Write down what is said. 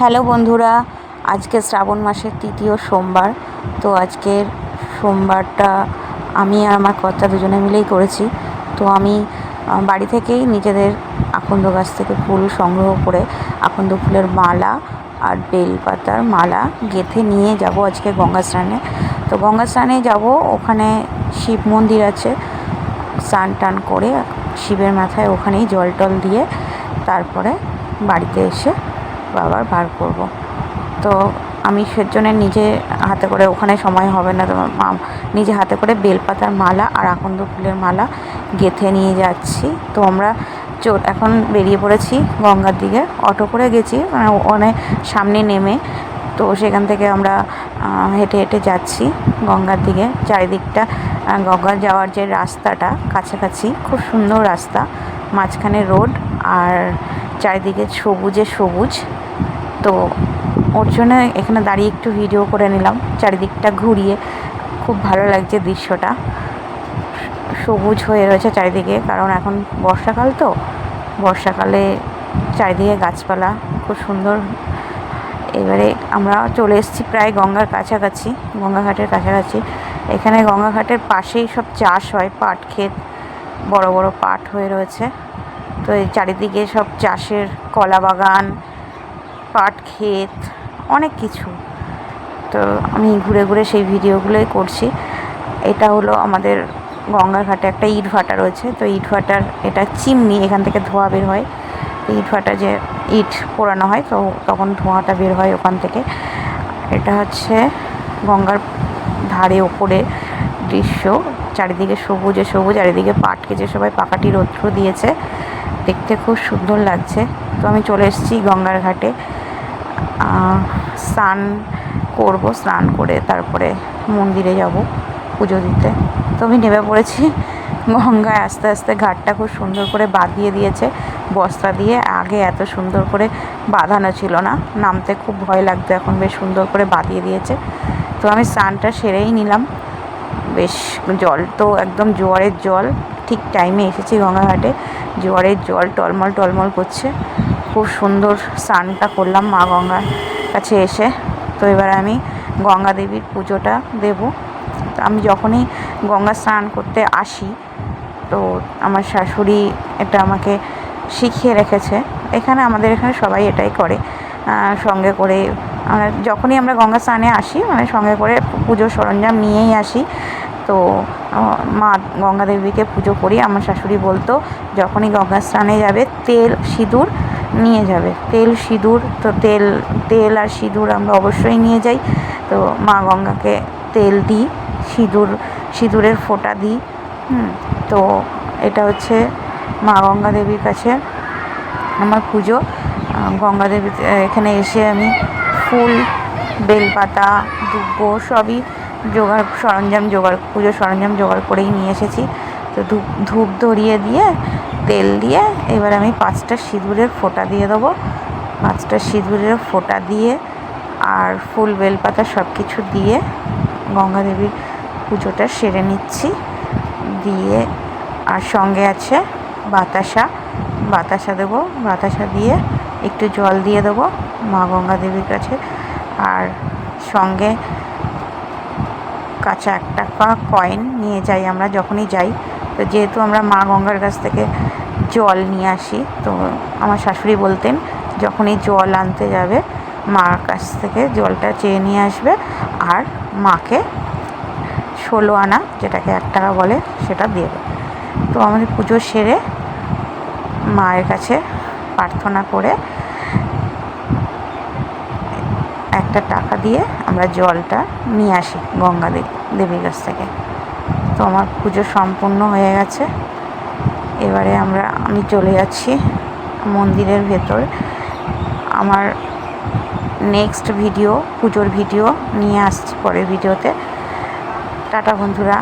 Hello বন্ধুরা, আজকে শ্রাবণ মাসের তৃতীয় সোমবার, তো আজকের সোমবারটা আমি আর আমার কর্তা দুজনে মিলেই করেছি। তো আমি বাড়ি থেকেই নিজেদের আকন্দ গাছ থেকে ফুল সংগ্রহ করে আকন্দ ফুলের মালা আর বেলপাতার মালা গেঁথে নিয়ে যাব আজকে গঙ্গা স্নানে। তো গঙ্গা স্নানে যাব, ওখানে শিব মন্দির আছে। স্নান টান করে শিবের মাথায় ওখানেই জল টল দিয়ে তারপরে বাড়িতে এসে আবার বার করব। তো আমি সেজন্য নিজে হাতে করে ওখানে সময় হবে না। তো মা- নিজে হাতে করে বেলপাতার মালা আর আকন্দ ফুলের মালা গেঁথে নিয়ে যাচ্ছি। তো আমরা চো এখন বেরিয়ে পড়েছি গঙ্গার দিকে। অটো করে গেছি মানে ওখানে সামনে নেমে। তো সেখান থেকে আমরা হেঁটে হেঁটে যাচ্ছি গঙ্গার দিকে। চারিদিকটা গঙ্গা যাওয়ার যে রাস্তাটা, কাছাকাছি, খুব সুন্দর রাস্তা। মাঝখানে রোড আর চারিদিকে সবুজে সবুজ। তো ওর জন্য এখানে দাঁড়িয়ে একটু ভিডিও করে নিলাম। চারিদিকটা ঘুরিয়ে খুব ভালো লাগছে দৃশ্যটা। সবুজ হয়ে রয়েছে চারিদিকে, কারণ এখন বর্ষাকাল তো। বর্ষাকালে চারিদিকে গাছপালা খুব সুন্দর। এবারে আমরা চলে এসেছি প্রায় গঙ্গার কাছাকাছি, গঙ্গাঘাটের কাছাকাছি। এখানে গঙ্গাঘাটের পাশেই সব চাষ হয়, পাট ক্ষেত, বড় বড় পাট হয়ে রয়েছে। তো এই চারিদিকে সব চাষের কলা বাগান, পাট ক্ষেত, অনেক কিছু। তো আমি ঘুরে ঘুরে সেই ভিডিওগুলোই করছি। এটা হলো আমাদের গঙ্গার ঘাটে একটা ইট ভাটা রয়েছে। তো ইট ভাটার এটা চিমনি এখান থেকে ধোঁয়া বের হয়। ইট ভাটা যে ইট পোড়ানো হয়, তো তখন ধোঁয়াটা বের হয় ওখান থেকে। এটা হচ্ছে গঙ্গার ধারে ওপরে দৃশ্য। চারিদিকে সবুজে সবুজ, চারিদিকে পাট কেটে সবাই পাকাটি রৌদ্র দিয়েছে। দেখতে খুব সুন্দর লাগছে। তো আমি চলে এসেছি গঙ্গার ঘাটে। স্নান করব, স্নান করে তারপরে মন্দিরে যাব পুজো দিতে। তো আমি নেমে পড়েছি গঙ্গায়। আস্তে আস্তে ঘাটটা খুব সুন্দর করে বাঁধিয়ে দিয়েছে বস্তা দিয়ে। আগে এত সুন্দর করে বাঁধানো ছিল না। নামতে খুব ভয় লাগতো, এখন বেশ সুন্দর করে বাঁধিয়ে দিয়েছে। তো আমি স্নানটা সেরেই নিলাম। বেশ জল তো একদম জোয়ারের জল। ঠিক টাইমে এসেছি গঙ্গাঘাটে। জোয়ারের জল টলমল টলমল করছে। খুব সুন্দর স্নানটা করলাম মা গঙ্গার কাছে এসে। তো এবার আমি গঙ্গা দেবীর পুজোটা দেব। তো আমি যখনই গঙ্গা স্নান করতে আসি, তো আমার শাশুড়ি এটা আমাকে শিখিয়ে রেখেছে। এখানে আমাদের এখানে সবাই এটাই করে। সঙ্গে করে যখনই আমরা গঙ্গা স্নানে আসি মানে সঙ্গে করে পুজোর সরঞ্জাম নিয়েই আসি। তো মা গঙ্গা দেবীকে পুজো করি। আমার শাশুড়ি বলতো, যখনই গঙ্গা স্নানে যাবে, তেল, সিঁদুর নিয়ে যাবে। তেল, সিঁদুর, তো তেল তেল আর সিঁদুর আমরা অবশ্যই নিয়ে যাই। তো মা গঙ্গাকে তেল দিই, সিঁদুর, সিঁদুরের ফোঁটা দিই। তো এটা হচ্ছে মা গঙ্গা দেবীর কাছে আমার পুজো। গঙ্গা দেবী এখানে এসে আমি ফুল, বেলপাতা দুব্বো সবই জোগাড়, সরঞ্জাম জোগাড়, পুজোর সরঞ্জাম জোগাড় করেই নিয়ে এসেছি। তো ধূপ ধূপ ধরিয়ে দিয়ে, তেল দিয়ে এবার আমি পাঁচটা সিঁদুরের ফোঁটা দিয়ে দেবো। পাঁচটা সিঁদুরের ফোঁটা দিয়ে আর ফুল বেলপাতা সব কিছু দিয়ে গঙ্গা দেবীর পুজোটা সেরে নিচ্ছি। দিয়ে আর সঙ্গে আছে বাতাসা। বাতাসা দেবো, বাতাসা দিয়ে একটু জল দিয়ে দেবো মা গঙ্গা দেবীর কাছে। আর সঙ্গে কাঁচা এক টাকা কয়েন নিয়ে যাই আমরা, যখনই যাই। তো যেহেতু আমরা মা গঙ্গার কাছ থেকে জল নিয়ে আসি, তো আমার শাশুড়ি বলতেন, যখনই জল আনতে যাবে মার কাছ থেকে জলটা চেয়ে নিয়ে আসবে আর মাকে ষোলো আনা, যেটাকে এক টাকা বলে, সেটা দেবে। তো আমাদের পুজো সেরে মায়ের কাছে প্রার্থনা করে একটা টাকা দিয়ে আমরা জলটা নিয়ে আসি গঙ্গা দেবী দেবীর কাছ থেকে। তো আমার পুজো সম্পূর্ণ হয়ে গেছে। এবারে আমরা, আমি চলে যাচ্ছি মন্দিরের ভেতর। আমার নেক্সট ভিডিও পুজোর ভিডিও নিয়ে আসছি পরের ভিডিওতে টাটা বন্ধুরা।